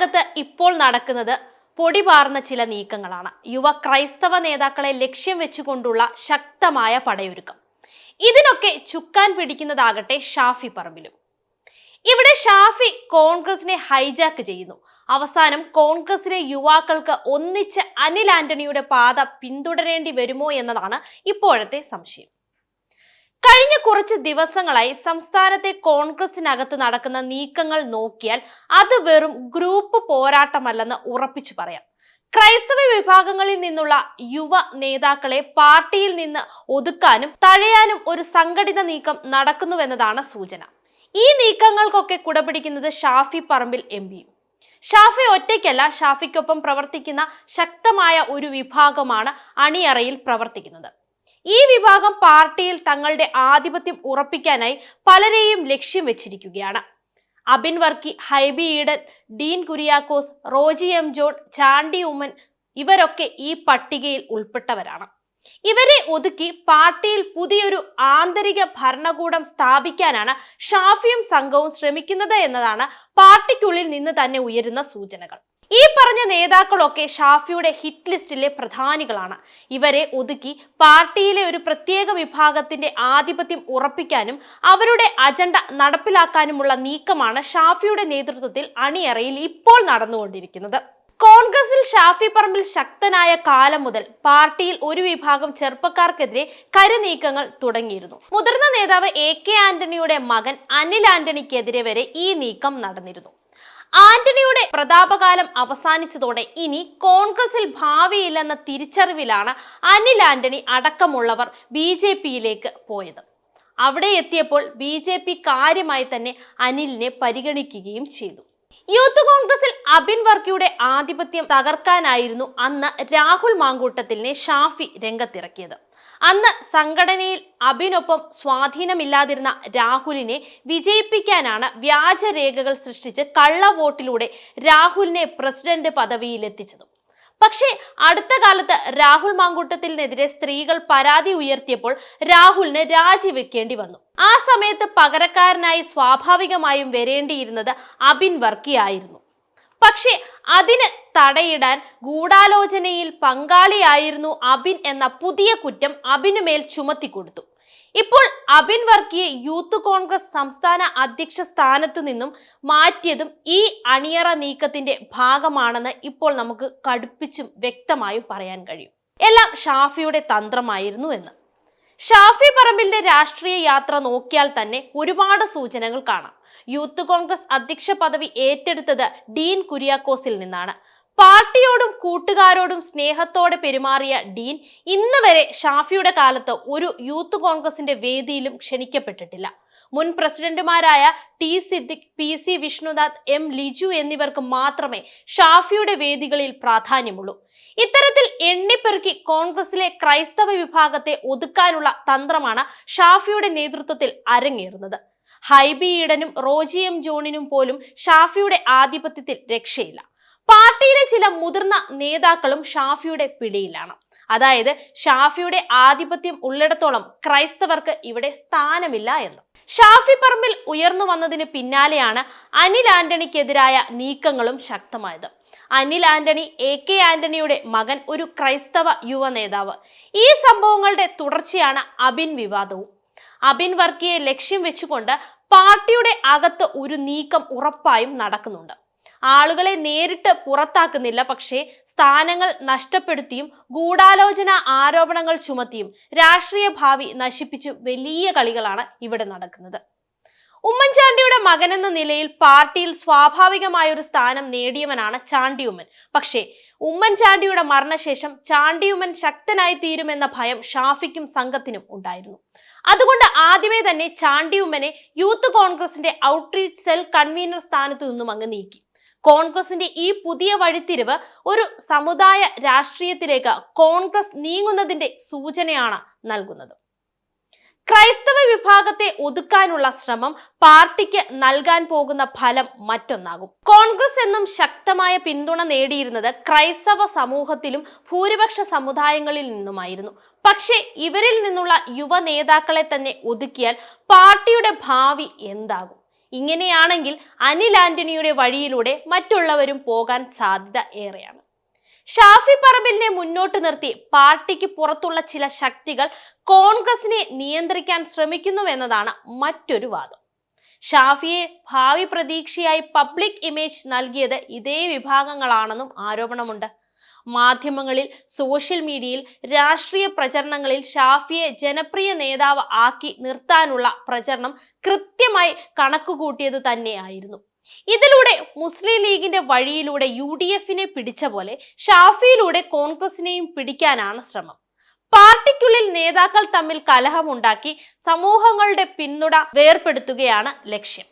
പാർട്ടിക്കകത്ത് ഇപ്പോൾ നടക്കുന്നത് പൊടിപാർന്ന ചില നീക്കങ്ങളാണ്. യുവ ക്രൈസ്തവ നേതാക്കളെ ലക്ഷ്യം വെച്ചുകൊണ്ടുള്ള ശക്തമായ പടയൊരുക്കം. ഇതിനൊക്കെ ചുക്കാൻ പിടിക്കുന്നതാകട്ടെ ഷാഫി പറമ്പിലും. ഇവിടെ ഷാഫി കോൺഗ്രസിനെ ഹൈജാക്ക് ചെയ്യുന്നു. അവസാനം കോൺഗ്രസിലെ യുവാക്കൾക്ക് ഒന്നിച്ച് അനിൽ ആന്റണിയുടെ പാത പിന്തുടരേണ്ടി വരുമോ എന്നതാണ് ഇപ്പോഴത്തെ സംശയം. കഴിഞ്ഞ കുറച്ച് ദിവസങ്ങളായി സംസ്ഥാനത്തെ കോൺഗ്രസിനകത്ത് നടക്കുന്ന നീക്കങ്ങൾ നോക്കിയാൽ അത് വെറും ഗ്രൂപ്പ് പോരാട്ടമല്ലെന്ന് ഉറപ്പിച്ചു പറയാം. ക്രൈസ്തവ വിഭാഗങ്ങളിൽ നിന്നുള്ള യുവ നേതാക്കളെ പാർട്ടിയിൽ നിന്ന് ഒതുക്കാനും തഴയാനും ഒരു സംഘടിത നീക്കം നടക്കുന്നുവെന്നതാണ് സൂചന. ഈ നീക്കങ്ങൾക്കൊക്കെ കുടപിടിക്കുന്നത് ഷാഫി പറമ്പിൽ എം പിയും. ഷാഫി ഒറ്റയ്ക്കല്ല ഷാഫിക്കൊപ്പം പ്രവർത്തിക്കുന്ന ശക്തമായ ഒരു വിഭാഗമാണ് അണിയറയിൽ പ്രവർത്തിക്കുന്നത്. ഈ വിഭാഗം പാർട്ടിയിൽ തങ്ങളുടെ ആധിപത്യം ഉറപ്പിക്കാനായി പലരെയും ലക്ഷ്യം വെച്ചിരിക്കുകയാണ്. അബിൻ വർക്കി ഹൈബി ഈഡൻ ഡീൻ കുര്യാക്കോസ് റോജി എം ജോൺ ചാണ്ടി ഉമ്മൻ ഇവരൊക്കെ ഈ പട്ടികയിൽ ഉൾപ്പെട്ടവരാണ്. ഇവരെ ഒതുക്കി പാർട്ടിയിൽ പുതിയൊരു ആന്തരിക ഭരണകൂടം സ്ഥാപിക്കാനാണ് ഷാഫിയും സംഘവും ശ്രമിക്കുന്നത് എന്നതാണ് പാർട്ടിക്കുള്ളിൽ നിന്ന് തന്നെ ഉയരുന്ന സൂചനകൾ. ഈ പറഞ്ഞ നേതാക്കളൊക്കെ ഷാഫിയുടെ ഹിറ്റ് ലിസ്റ്റിലെ പ്രധാനികളാണ്. ഇവരെ ഒതുക്കി പാർട്ടിയിലെ ഒരു പ്രത്യേക വിഭാഗത്തിന്റെ ആധിപത്യം ഉറപ്പിക്കാനും അവരുടെ അജണ്ട നടപ്പിലാക്കാനുമുള്ള നീക്കമാണ് ഷാഫിയുടെ നേതൃത്വത്തിൽ അണിയറയിൽ ഇപ്പോൾ നടന്നുകൊണ്ടിരിക്കുന്നത്. കോൺഗ്രസിൽ ഷാഫി പറമ്പിൽ ശക്തനായ കാലം മുതൽ പാർട്ടിയിൽ ഒരു വിഭാഗം ചെറുപ്പക്കാർക്കെതിരെ കരുനീക്കങ്ങൾ തുടങ്ങിയിരുന്നു. മുതിർന്ന നേതാവ് എ കെ ആന്റണിയുടെ മകൻ അനിൽ ആന്റണിക്കെതിരെ വരെ ഈ നീക്കം നടന്നിരുന്നു. ആന്റണിയുടെ പ്രതാപകാലം അവസാനിച്ചതോടെ ഇനി കോൺഗ്രസിൽ ഭാവിയില്ലെന്ന തിരിച്ചറിവിലാണ് അനിൽ ആന്റണി അടക്കമുള്ളവർ ബി ജെ പിയിലേക്ക് പോയത്. അവിടെ എത്തിയപ്പോൾ ബി ജെ പി കാര്യമായി തന്നെ അനിലിനെ പരിഗണിക്കുകയും ചെയ്തു. യൂത്ത് കോൺഗ്രസിൽ അബിൻ വർക്കിയുടെ ആധിപത്യം തകർക്കാനായിരുന്നു അന്ന് രാഹുൽ മാങ്കൂട്ടത്തിലിനെ ഷാഫി രംഗത്തിറക്കിയത്. അന്ന് സംഘടനയിൽ അബിനൊപ്പം സ്വാധീനമില്ലാതിരുന്ന രാഹുലിനെ വിജയിപ്പിക്കാനാണ് വ്യാജരേഖകൾ സൃഷ്ടിച്ച് കള്ള വോട്ടിലൂടെ രാഹുലിനെ പ്രസിഡന്റ് പദവിയിലെത്തിച്ചത്. പക്ഷേ അടുത്ത കാലത്ത് രാഹുൽ മാങ്കൂട്ടത്തിനെതിരെ സ്ത്രീകൾ പരാതി ഉയർത്തിയപ്പോൾ രാഹുലിന് രാജിവെക്കേണ്ടി വന്നു. ആ സമയത്ത് പകരക്കാരനായി സ്വാഭാവികമായും വരേണ്ടിയിരുന്നത് അബിൻ വർക്കിയായിരുന്നു. പക്ഷേ അതിന് തടയിടാൻ ഗൂഢാലോചനയിൽ പങ്കാളിയായിരുന്നു അബിൻ എന്ന പുതിയ കുറ്റം അബിനു അബിനുമേൽ ചുമത്തിക്കൊടുത്തു. ഇപ്പോൾ അബിൻ വർക്കിയെ യൂത്ത് കോൺഗ്രസ് സംസ്ഥാന അധ്യക്ഷ സ്ഥാനത്ത് നിന്നും മാറ്റിയതും ഈ അണിയറ നീക്കത്തിന്റെ ഭാഗമാണെന്ന് ഇപ്പോൾ നമുക്ക് കടുപ്പിച്ചും വ്യക്തമായും പറയാൻ കഴിയും. എല്ലാം ഷാഫിയുടെ തന്ത്രമായിരുന്നു എന്ന്. ഷാഫി പറമ്പിലിന്റെ രാഷ്ട്രീയ യാത്ര നോക്കിയാൽ തന്നെ ഒരുപാട് സൂചനകൾ കാണാം. യൂത്ത് കോൺഗ്രസ് അധ്യക്ഷ പദവി ഏറ്റെടുത്തത് ഡീൻ കുര്യാക്കോസിൽ നിന്നാണ്. പാർട്ടിയോടും കൂട്ടുകാരോടും സ്നേഹത്തോടെ പെരുമാറിയ ഡീൻ ഇന്ന് വരെ ഷാഫിയുടെ കാലത്ത് ഒരു യൂത്ത് കോൺഗ്രസിന്റെ വേദിയിലും ക്ഷണിക്കപ്പെട്ടിട്ടില്ല. മുൻ പ്രസിഡന്റുമാരായ T Siddique P C Vishnunath M Liju എന്നിവർക്ക് മാത്രമേ ഷാഫിയുടെ വേദികളിൽ പ്രാധാന്യമുള്ളൂ. ഇത്തരത്തിൽ എണ്ണിപ്പെറുക്കി കോൺഗ്രസിലെ ക്രൈസ്തവ വിഭാഗത്തെ ഒതുക്കാനുള്ള തന്ത്രമാണ് ഷാഫിയുടെ നേതൃത്വത്തിൽ അരങ്ങേറുന്നത്. ഹൈബി ഈഡനും റോജി എം ജോണിനും പോലും ഷാഫിയുടെ ആധിപത്യത്തിൽ രക്ഷയില്ല. പാർട്ടിയിലെ ചില മുതിർന്ന നേതാക്കളും ഷാഫിയുടെ പിടിയിലാണ്. അതായത് ഷാഫിയുടെ ആധിപത്യം ഉള്ളിടത്തോളം ക്രൈസ്തവർക്ക് ഇവിടെ സ്ഥാനമില്ല എന്ന്. ഷാഫി പറമ്പിൽ ഉയർന്നു വന്നതിന് പിന്നാലെയാണ് അനിൽ ആന്റണിക്കെതിരായ നീക്കങ്ങളും ശക്തമായത്. അനിൽ ആന്റണി എ കെ ആന്റണിയുടെ മകൻ ഒരു ക്രൈസ്തവ യുവ നേതാവ്. ഈ സംഭവങ്ങളുടെ തുടർച്ചയാണ് അബിൻ വിവാദവും. അബിൻ വർക്കിയെ ലക്ഷ്യം വെച്ചുകൊണ്ട് പാർട്ടിയുടെ അകത്ത് ഒരു നീക്കം ഉറപ്പായും നടക്കുന്നുണ്ട്. ആളുകളെ നേരിട്ട് പുറത്താക്കുന്നില്ല. പക്ഷേ സ്ഥാനങ്ങൾ നഷ്ടപ്പെടുത്തിയും ഗൂഢാലോചന ആരോപണങ്ങൾ ചുമത്തിയും രാഷ്ട്രീയ ഭാവി നശിപ്പിച്ചും വലിയ കളികളാണ് ഇവിടെ നടക്കുന്നത്. ഉമ്മൻചാണ്ടിയുടെ മകൻ എന്ന നിലയിൽ പാർട്ടിയിൽ സ്വാഭാവികമായ ഒരു സ്ഥാനം നേടിയവനാണ് ചാണ്ടിയുമ്മൻ. പക്ഷേ ഉമ്മൻചാണ്ടിയുടെ മരണശേഷം ചാണ്ടിയുമ്മൻ ശക്തനായി തീരുമെന്ന ഭയം ഷാഫിക്കും സംഘത്തിനും ഉണ്ടായിരുന്നു. അതുകൊണ്ട് ആദ്യമേ തന്നെ ചാണ്ടിയുമ്മനെ യൂത്ത് കോൺഗ്രസിന്റെ ഔട്ട്റീച്ച് സെൽ കൺവീനർ സ്ഥാനത്ത് നിന്നും അങ്ങ് നീക്കി. കോൺഗ്രസിന്റെ ഈ പുതിയ വഴിത്തിരിവ് ഒരു സമുദായ രാഷ്ട്രീയത്തിലേക്ക് കോൺഗ്രസ് നീങ്ങുന്നതിന്റെ സൂചനയാണ് നൽകുന്നത്. ക്രൈസ്തവ വിഭാഗത്തെ ഒതുക്കാനുള്ള ശ്രമം പാർട്ടിക്ക് നൽകാൻ പോകുന്ന ഫലം മറ്റൊന്നാകും. കോൺഗ്രസ് എന്നും ശക്തമായ പിന്തുണ നേടിയിരുന്നത് ക്രൈസ്തവ സമൂഹത്തിലും ഭൂരിപക്ഷ സമുദായങ്ങളിൽ നിന്നുമായിരുന്നു. പക്ഷേ ഇവരിൽ നിന്നുള്ള യുവ നേതാക്കളെ തന്നെ ഒതുക്കിയാൽ പാർട്ടിയുടെ ഭാവി എന്താകും? ഇങ്ങനെയാണെങ്കിൽ അനിൽ ആന്റണിയുടെ വഴിയിലൂടെ മറ്റുള്ളവരും പോകാൻ സാധ്യത ഏറെയാണ്. ഷാഫി പറമ്പിലിനെ മുന്നോട്ട് നിർത്തി പാർട്ടിക്ക് പുറത്തുള്ള ചില ശക്തികൾ കോൺഗ്രസിനെ നിയന്ത്രിക്കാൻ ശ്രമിക്കുന്നുവെന്നതാണ് മറ്റൊരു വാദം. ഷാഫിയെ ഭാവി പ്രതീക്ഷയായി പബ്ലിക് ഇമേജ് നൽകിയത് ഇതേ വിഭാഗങ്ങളാണെന്നും ആരോപണമുണ്ട്. മാധ്യമങ്ങളിൽ സോഷ്യൽ മീഡിയയിൽ രാഷ്ട്രീയ പ്രചരണങ്ങളിൽ ഷാഫിയെ ജനപ്രിയ നേതാവ് ആക്കി നിർത്താനുള്ള പ്രചരണം കൃത്യമായി കണക്കുകൂട്ടിയത് തന്നെയായിരുന്നു. ഇതിലൂടെ മുസ്ലിം ലീഗിന്റെ വഴിയിലൂടെ യു ഡി എഫിനെ പിടിച്ച പോലെ ഷാഫിയിലൂടെ കോൺഗ്രസിനെയും പിടിക്കാനാണ് ശ്രമം. പാർട്ടിക്കുള്ളിൽ നേതാക്കൾ തമ്മിൽ കലഹമുണ്ടാക്കി സമൂഹങ്ങളുടെ പിന്തുണ വേർപെടുത്തുകയാണ് ലക്ഷ്യം.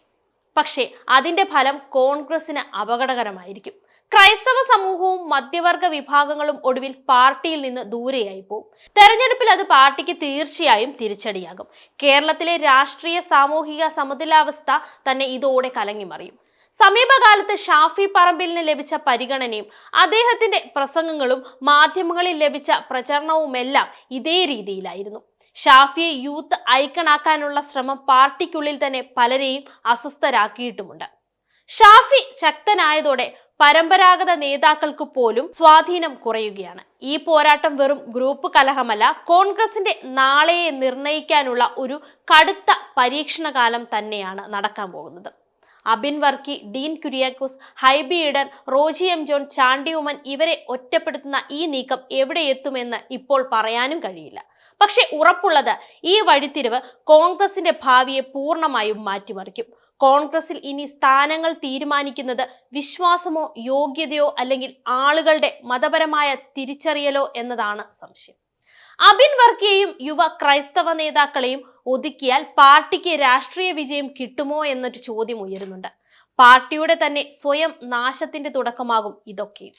പക്ഷേ അതിന്റെ ഫലം കോൺഗ്രസിന് അപകടകരമായിരിക്കും. ക്രൈസ്തവ സമൂഹവും മധ്യവർഗ വിഭാഗങ്ങളും ഒടുവിൽ പാർട്ടിയിൽ നിന്ന് ദൂരെയായി പോകും തെരഞ്ഞെടുപ്പിൽ അത് പാർട്ടിക്ക് തീർച്ചയായും തിരിച്ചടിയാകും. കേരളത്തിലെ രാഷ്ട്രീയ സാമൂഹിക സമതുലാവസ്ഥ തന്നെ ഇതോടെ കലങ്ങിമറിയും സമീപകാലത്ത് ഷാഫി പറമ്പിലിന് ലഭിച്ച പരിഗണനയും അദ്ദേഹത്തിന്റെ പ്രസംഗങ്ങളും മാധ്യമങ്ങളിൽ ലഭിച്ച പ്രചരണവുമെല്ലാം ഇതേ രീതിയിലായിരുന്നു. ഷാഫിയെ യൂത്ത് ഐക്കണാക്കാനുള്ള ശ്രമം പാർട്ടിക്കുള്ളിൽ തന്നെ പലരെയും അസ്വസ്ഥരാക്കിയിട്ടുമുണ്ട്. ഷാഫി ശക്തനായതോടെ പരമ്പരാഗത നേതാക്കൾക്ക് പോലും സ്വാധീനം കുറയുകയാണ്. ഈ പോരാട്ടം വെറും ഗ്രൂപ്പ് കലഹമല്ല കോൺഗ്രസിന്റെ നാളെയെ നിർണയിക്കാനുള്ള ഒരു കടുത്ത പരീക്ഷണകാലം തന്നെയാണ് നടക്കാൻ പോകുന്നത്. അബിൻ വർക്കി ഡീൻ കുര്യാക്കോസ് ഹൈബി ഇടൻ റോജി എം ജോൺ ചാണ്ടിയുമൻ ഇവരെ ഒറ്റപ്പെടുത്തുന്ന ഈ നീക്കം എവിടെ എത്തുമെന്ന് ഇപ്പോൾ പറയാനും കഴിയില്ല. പക്ഷെ ഉറപ്പുള്ളത് ഈ വഴിത്തിരിവ് കോൺഗ്രസിന്റെ ഭാവിയെ പൂർണമായും മാറ്റിമറിക്കും. കോൺഗ്രസിൽ ഇനി സ്ഥാനങ്ങൾ തീരുമാനിക്കുന്നത് വിശ്വാസമോ യോഗ്യതയോ അല്ലെങ്കിൽ ആളുകളുടെ മതപരമായ തിരിച്ചറിയലോ എന്നതാണ് സംശയം. അബിൻ വർക്കിയെയും യുവ ക്രൈസ്തവ നേതാക്കളെയും ഒതുക്കിയാൽ പാർട്ടിക്ക് രാഷ്ട്രീയ വിജയം കിട്ടുമോ എന്നൊരു ചോദ്യം ഉയരുന്നുണ്ട്. പാർട്ടിയുടെ തന്നെ സ്വയം നാശത്തിന്റെ തുടക്കമാകും ഇതൊക്കെയും.